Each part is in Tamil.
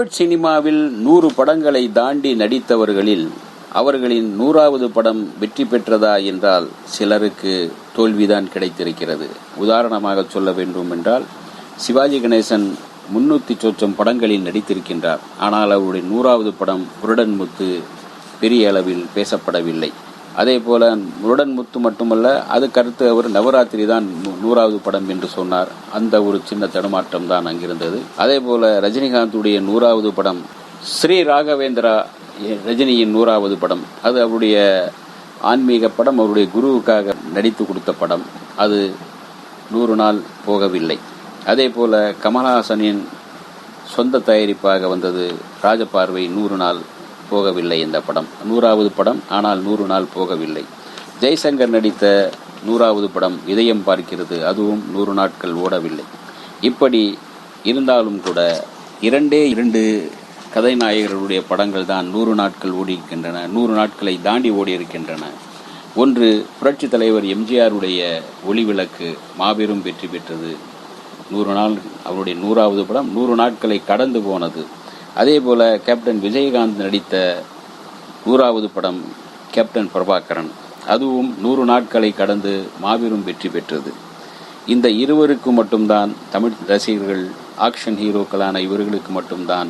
தமிழ் சினிமாவில் நூறு படங்களை தாண்டி நடித்தவர்களில் அவர்களின் நூறாவது படம் வெற்றி பெற்றதா என்றால் சிலருக்கு தோல்விதான் கிடைத்திருக்கிறது. உதாரணமாக சொல்ல வேண்டும் என்றால் சிவாஜி கணேசன் முன்னூத்தி சொச்சம் படங்களில் நடித்திருக்கின்றார். ஆனால் அவருடைய நூறாவது படம் புருடன் முத்து பெரிய அளவில் பேசப்படவில்லை. அதே போல முருடன் முத்து மட்டுமல்ல அது கருத்து அவர் நவராத்திரி தான் நூறாவது படம் என்று சொன்னார். அந்த ஒரு சின்ன தடுமாற்றம் தான் அங்கிருந்தது. அதே போல ரஜினிகாந்துடைய நூறாவது படம் ஸ்ரீ ராகவேந்திரா ரஜினியின் நூறாவது படம். அது அவருடைய ஆன்மீக படம் அவருடைய குருவுக்காக நடித்து கொடுத்த படம். அது நூறு நாள் போகவில்லை. அதே போல கமல்ஹாசனின் சொந்த தயாரிப்பாக வந்தது ராஜபார்வை நூறு நாள் போகவில்லை இந்த படம். நூறாவது படம் ஆனால் நூறு நாள் போகவில்லை. ஜெய்சங்கர் நடித்த நூறாவது படம் இதயம் பார்க்கிறது அதுவும் நூறு நாட்கள் ஓடவில்லை. இப்படி இருந்தாலும் கூட இரண்டே இரண்டு கதைநாயகர்களுடைய படங்கள் தான் நூறு நாட்கள் ஓடியிருக்கின்றன நூறு நாட்களை தாண்டி ஓடியிருக்கின்றன. ஒன்று புரட்சித் தலைவர் எம்ஜிஆருடைய ஒளிவிளக்கு மாபெரும் வெற்றி பெற்றது. நூறு நாள் அவருடைய நூறாவது படம் நூறு நாட்களை கடந்து போனது. அதே போல கேப்டன் விஜயகாந்த் நடித்த நூறாவது படம் கேப்டன் பிரபாகரன். அதுவும் நூறு நாட்களை கடந்து மாபெரும் வெற்றி பெற்றது. இந்த இருவருக்கு மட்டும்தான் தமிழ் ரசிகர்கள் ஆக்ஷன் ஹீரோக்களான இவர்களுக்கு மட்டும்தான்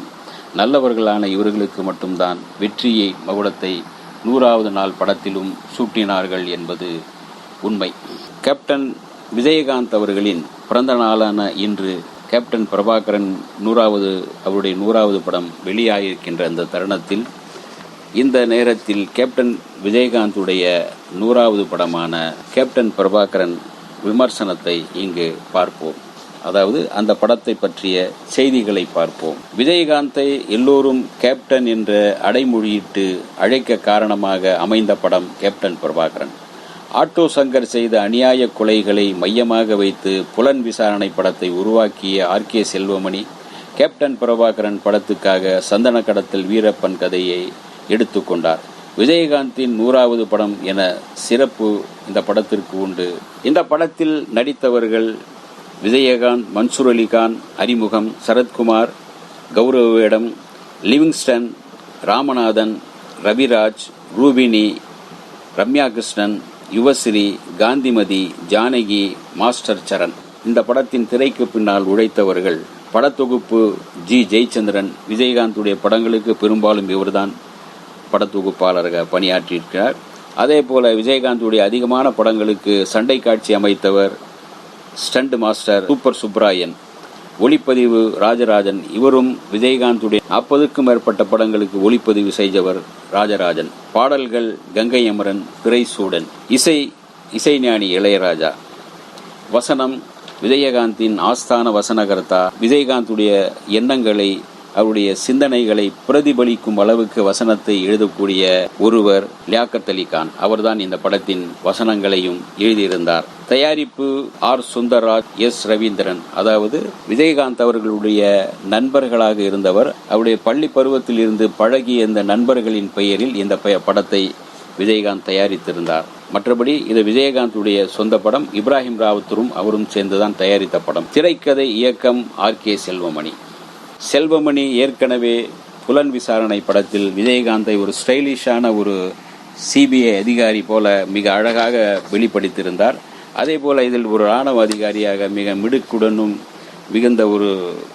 நல்லவர்களான இவர்களுக்கு மட்டும்தான் வெற்றியை மகுடத்தை நூறாவது நாள் படத்திலும் சூட்டினார்கள் என்பது உண்மை. கேப்டன் விஜயகாந்த் அவர்களின் பிறந்த நாளான இன்று கேப்டன் பிரபாகரன் நூறாவது அவருடைய நூறாவது படம் வெளியாகியிருக்கின்ற அந்த தருணத்தில் இந்த நேரத்தில் கேப்டன் விஜயகாந்துடைய நூறாவது படமான கேப்டன் பிரபாகரன் விமர்சனத்தை இங்கு பார்ப்போம். அதாவது அந்த படத்தை பற்றிய செய்திகளை பார்ப்போம். விஜயகாந்தை எல்லோரும் கேப்டன் என்ற அடைமொழியிட்டு அழைக்க காரணமாக அமைந்த படம் கேப்டன் பிரபாகரன். ஆட்டோ சங்கர் செய்த அநியாய கொலைகளை மையமாக வைத்து புலன் விசாரணை படத்தை உருவாக்கிய R K Selvamani captain Prabhakaran படத்துக்காக சந்தன கடத்தல் வீரப்பன் கதையை எடுத்துக்கொண்டார் விஜயகாந்தின் நூறாவது படம் என சிறப்பு இந்த படத்திற்கு உண்டு. இந்த படத்தில் நடித்தவர்கள் விஜயகாந்த் மன்சூர் அலிகான் அறிமுகம் சரத்குமார் கௌரவவேடம் லிவிங்ஸ்டன் ராமநாதன் ரவிராஜ் ரூபினி ரம்யா கிருஷ்ணன் யுவஸ்ரீ காந்திமதி ஜானகி மாஸ்டர் சரண். இந்த படத்தின் திரைக்கு பின்னால் உழைத்தவர்கள் படத்தொகுப்பு ஜி. ஜெயச்சந்திரன் விஜயகாந்துடைய படங்களுக்கு பெரும்பாலும் இவர்தான் படத்தொகுப்பாளராக பணியாற்றியிருக்கிறார். அதே போல விஜயகாந்துடைய அதிகமான படங்களுக்கு சண்டை காட்சி அமைத்தவர் ஸ்டண்ட் மாஸ்டர் சூப்பர் சுப்ராயன் ஒளிப்பதிவு ராஜராஜன் இவரும் விஜயகாந்துடைய நாற்பதுக்கும் மேற்பட்ட படங்களுக்கு ஒளிப்பதிவு செய்தவர் ராஜராஜன். பாடல்கள் கங்கை அமரன் பிறைசூடன் இசை இசைஞானி இளையராஜா. வசனம் விஜயகாந்தின் ஆஸ்தான வசனகர்த்தா. விஜயகாந்துடைய எண்ணங்களை அவருடைய சிந்தனைகளை பிரதிபலிக்கும் அளவுக்கு வசனத்தை எழுதக்கூடிய ஒருவர் லியாக்கத் அலி கான். அவர்தான் இந்த படத்தின் வசனங்களையும் எழுதியிருந்தார். தயாரிப்பு ஆர். சுந்தரராஜ் எஸ். ரவீந்திரன். அதாவது விஜயகாந்த் அவர்களுடைய நண்பர்களாக இருந்தவர். அவருடைய பள்ளி பருவத்தில் இருந்து பழகிய இந்த நண்பர்களின் பெயரில் இந்த படத்தை விஜயகாந்த் தயாரித்திருந்தார். மற்றபடி இது விஜயகாந்துடைய சொந்த படம். இப்ராஹிம் ராவத்தூரும் அவரும் சேர்ந்துதான் தயாரித்த படம். திரைக்கதை இயக்கம் ஆர். கே. செல்வமணி. செல்வமணி ஏற்கனவே புலன் விசாரணை படத்தில் விஜயகாந்தை ஒரு ஸ்டைலிஷான ஒரு சிபிஐ அதிகாரி போல மிக அழகாக வெளிப்படுத்தியிருந்தார். அதே போல் இதில் ஒரு ராணுவ அதிகாரியாக மிக மிடுக்குடனும் மிகுந்த ஒரு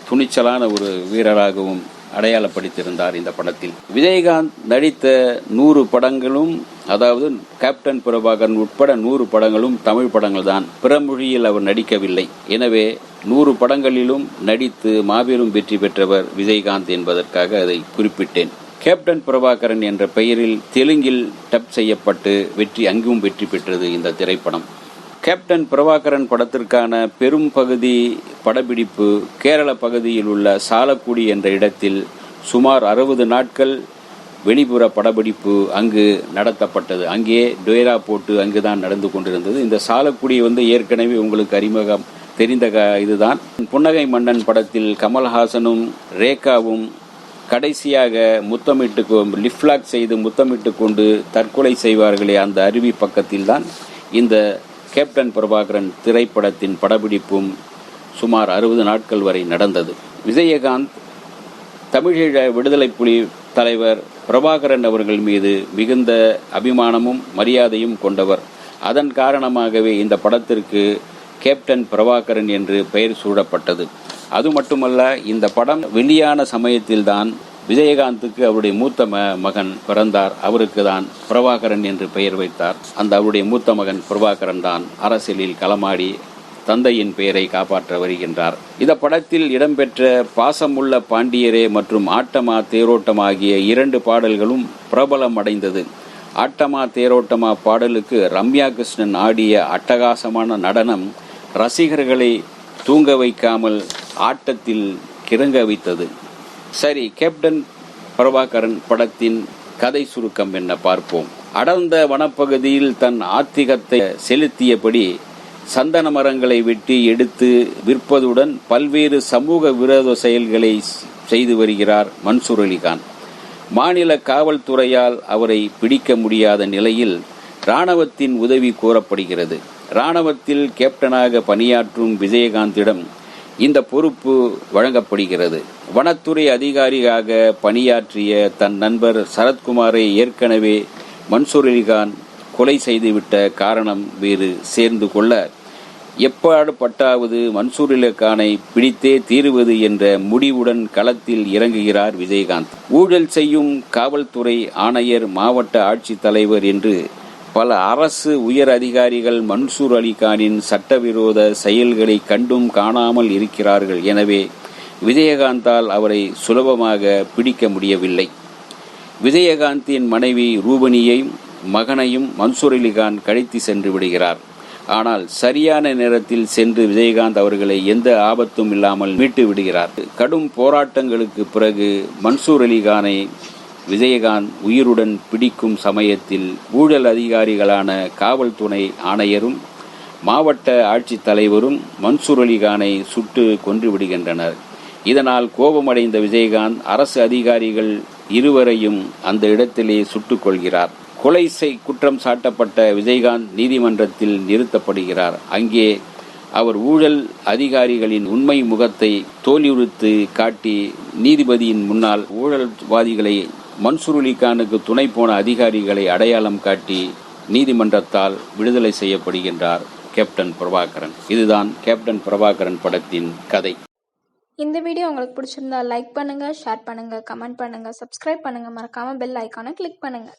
துணிச்சலான ஒரு வீரராகவும் அடையாளப்படுத்தியிருந்தார் இந்த படத்தில். விஜயகாந்த் நடித்த நூறு படங்களும் அதாவது கேப்டன் பிரபாகரன் உட்பட நூறு படங்களும் தமிழ் படங்கள் தான் பிற மொழியில் அவர் நடிக்கவில்லை. எனவே நூறு படங்களிலும் நடித்து மாபெரும் வெற்றி பெற்றவர் விஜயகாந்த் என்பதற்காக அதை குறிப்பிட்டேன். கேப்டன் பிரபாகரன் என்ற பெயரில் தெலுங்கில் டப் செய்யப்பட்டு வெற்றி அங்கும் வெற்றி பெற்றது இந்த திரைப்படம். கேப்டன் பிரபாகரன் படத்திற்கான பெரும் பகுதி படப்பிடிப்பு கேரள பகுதியில் உள்ள சாலக்குடி என்ற இடத்தில் சுமார் அறுபது நாட்கள் வெளிப்புற படப்பிடிப்பு அங்கு நடத்தப்பட்டது. அங்கே டொயரா போட்டு அங்குதான் நடந்து கொண்டிருந்தது. இந்த சாலக்குடி வந்து ஏற்கனவே உங்களுக்கு அறிமுகம் தெரிந்த க- இதுதான். புன்னகை மன்னன் படத்தில் கமல்ஹாசனும் ரேகாவும் கடைசியாக முத்தமிட்டு கொ- லிஃப்லாக் செய்து முத்தமிட்டு கொண்டு தற்கொலை செய்வார்களே அந்த அருவி பக்கத்தில் தான் இந்த கேப்டன் பிரபாகரன் திரைப்படத்தின் படப்பிடிப்பும் சுமார் அறுபது நாட்கள் வரை நடந்தது. விஜயகாந்த் தமிழீழ விடுதலை புலி தலைவர் பிரபாகரன் அவர்கள் மீது மிகுந்த அபிமானமும் மரியாதையும் கொண்டவர். அதன் காரணமாகவே இந்த படத்திற்கு கேப்டன் பிரபாகரன் என்று பெயர் சூடப்பட்டது. அது மட்டுமல்ல இந்த படம் வெளியான சமயத்தில்தான் விஜயகாந்துக்கு அவருடைய மூத்த ம மகன் பிறந்தார். அவருக்கு தான் பிரபாகரன் என்று பெயர் வைத்தார். அந்த அவருடைய மூத்த மகன் பிரபாகரன் தான் அரசியலில் களமாடி தந்தையின் பெயரை காப்பாற்ற வருகின்றார். இந்த படத்தில் இடம்பெற்ற பாசமுள்ள பாண்டியரே மற்றும் ஆட்டமா தேரோட்டம் ஆகிய இரண்டு பாடல்களும் பிரபலம் அடைந்தது. ஆட்டமா தேரோட்டமா பாடலுக்கு ரம்யா கிருஷ்ணன் ஆடிய அட்டகாசமான நடனம் ரசிகர்களை தூங்க வைக்காமல் ஆட்டத்தில் கிறங்க வைத்தது. சரி கேப்டன் பிரபாகரன் படத்தின் கதை சுருக்கம் என்ன பார்ப்போம். அடர்ந்த வனப்பகுதியில் தன் ஆத்திகத்தை செலுத்தியபடி சந்தன மரங்களை வெட்டி எடுத்து விற்பதுடன் பல்வேறு சமூக விரோத செயல்களை செய்து வருகிறார் மன்சூர் அலிகான் மாநில காவல்துறையால் அவரை பிடிக்க முடியாத நிலையில் இராணுவத்தின் உதவி கோரப்படுகிறது. இராணுவத்தில் கேப்டனாக பணியாற்றும் விஜயகாந்திடம் இந்த பொறுப்பு வழங்கப்படுகிறது. வனத்துறை அதிகாரியாக பணியாற்றிய தன் நண்பர் சரத்குமாரை ஏற்கனவே மன்சூர் அலிகான் கொலை செய்துவிட்ட காரணம் வேறு சேர்ந்து கொள்ள எப்பாடு பட்டாவது மன்சூர் பிடித்தே தீருவது என்ற முடிவுடன் களத்தில் இறங்குகிறார் விஜயகாந்த். ஊழல் செய்யும் காவல்துறை ஆணையர் மாவட்ட ஆட்சித்தலைவர் என்று பல அரசு உயர் அதிகாரிகள் மன்சூர் அலிகானின் சட்டவிரோத செயல்களை கண்டும் காணாமல் இருக்கிறார்கள். எனவே விஜயகாந்தால் அவரை சுலபமாக பிடிக்க முடியவில்லை. விஜயகாந்தின் மனைவி ரூபணியையும் மகனையும் மன்சூர் அலிகான் கழித்து சென்று விடுகிறார். ஆனால் சரியான நேரத்தில் சென்று விஜயகாந்த் அவர்களை எந்த ஆபத்தும் இல்லாமல் மீட்டு விடுகிறார். கடும் போராட்டங்களுக்கு பிறகு மன்சூர் அலிகானை விஜயகாந்த் உயிருடன் பிடிக்கும் சமயத்தில் ஊழல் அதிகாரிகளான காவல்துறை ஆணையரும் மாவட்ட ஆட்சித்தலைவரும் மன்சூர் அலிகானை சுட்டு கொன்று விடுகின்றனர். இதனால் கோபமடைந்த விஜயகாந்த் அரசு அதிகாரிகள் இருவரையும் அந்த இடத்திலே சுட்டுக் கொள்கிறார். கொலை செய் குற்றம் சாட்டப்பட்ட விஜயகாந்த் நீதிமன்றத்தில் நிறுத்தப்படுகிறார். அங்கே அவர் ஊழல் அதிகாரிகளின் உண்மை முகத்தை தோலியுறுத்து காட்டி நீதிபதியின் முன்னால் ஊழல்வாதிகளை மன்சூர் அலிகானுக்கு துணை போன அதிகாரிகளை அடையாளம் காட்டி நீதிமன்றத்தால் விடுதலை செய்யப்படுகின்றார் கேப்டன் பிரபாகரன். இதுதான் கேப்டன் பிரபாகரன் படத்தின் கதை. இந்த வீடியோ உங்களுக்கு பிடிச்சிருந்தா லைக் பண்ணுங்க ஷேர் பண்ணுங்க கமெண்ட் பண்ணுங்க சப்ஸ்கிரைப் பண்ணுங்க. மறக்காம பெல் ஐக்கானை கிளிக் பண்ணுங்க.